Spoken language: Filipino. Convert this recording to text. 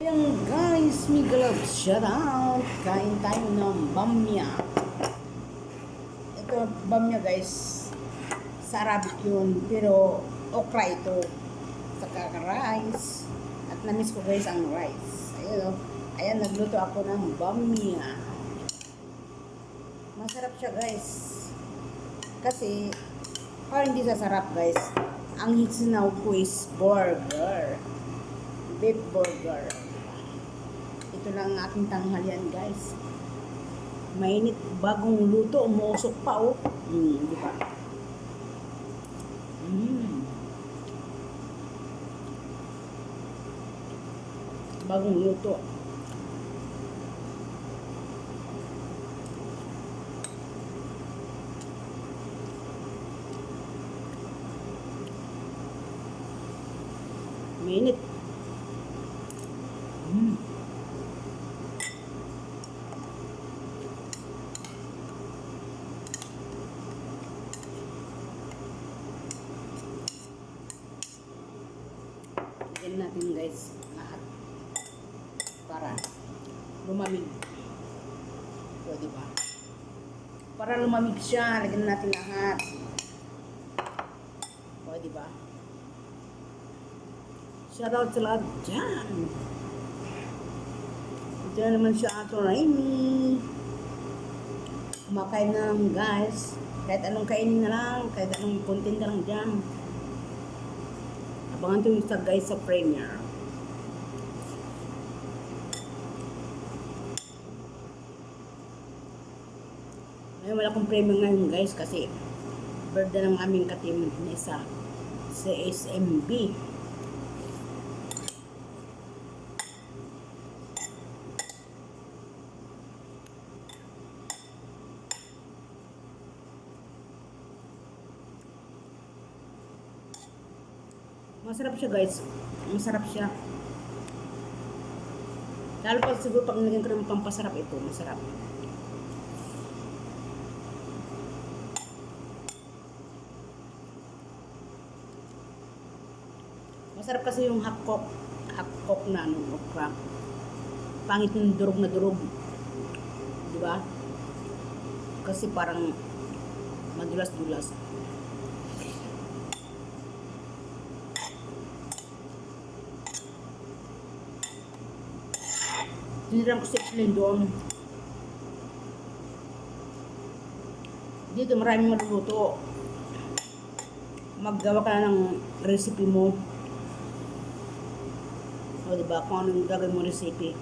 Ayan guys, Miguel shout out! Kain tayo ng bamya. Ito, bamya guys. Sa Arabic yun, pero okra ito. Saka rice. At namiss ko guys ang rice. Ayan o. Ayan, nagluto ako ng bamya. Masarap siya guys. Kasi, parang hindi sasarap guys. Ang hitsinaw ko is burger. Beef burger. Ito lang ang aking tanghalian, guys. Mainit, bagong luto, umusok pa, oh. Mm, di ba? Mm. Bagong luto. Mainit. Lagyan natin guys lahat para lumamig. O, di ba? Para lumamig siya, lagyan natin lahat. O, di ba? Shoutout sa lahat dyan. Diyan naman siya ato Rainy. Kumakain na lang guys. Kahit anong kainin na lang, kahit anong content na lang dyan. Abangan to isa guys sa premiere. Ngayon wala akong premiere ngayon guys kasi birthday ng aming katim na isa sa SMB. Masarap siya guys. Masarap siya. Lalo pa siguro pag nilagyan ko ng pampasarap ito, masarap. Masarap kasi yung hakok. Hakok na ano, okra. Pangit yung durog na durog. Di ba? Kasi parang madulas-dulas. Tinirang ko sa Evelyn doon. Dito maraming maluluto. Maggawa ka na ng recipe mo. O diba, kung anong gagawin mo recipe.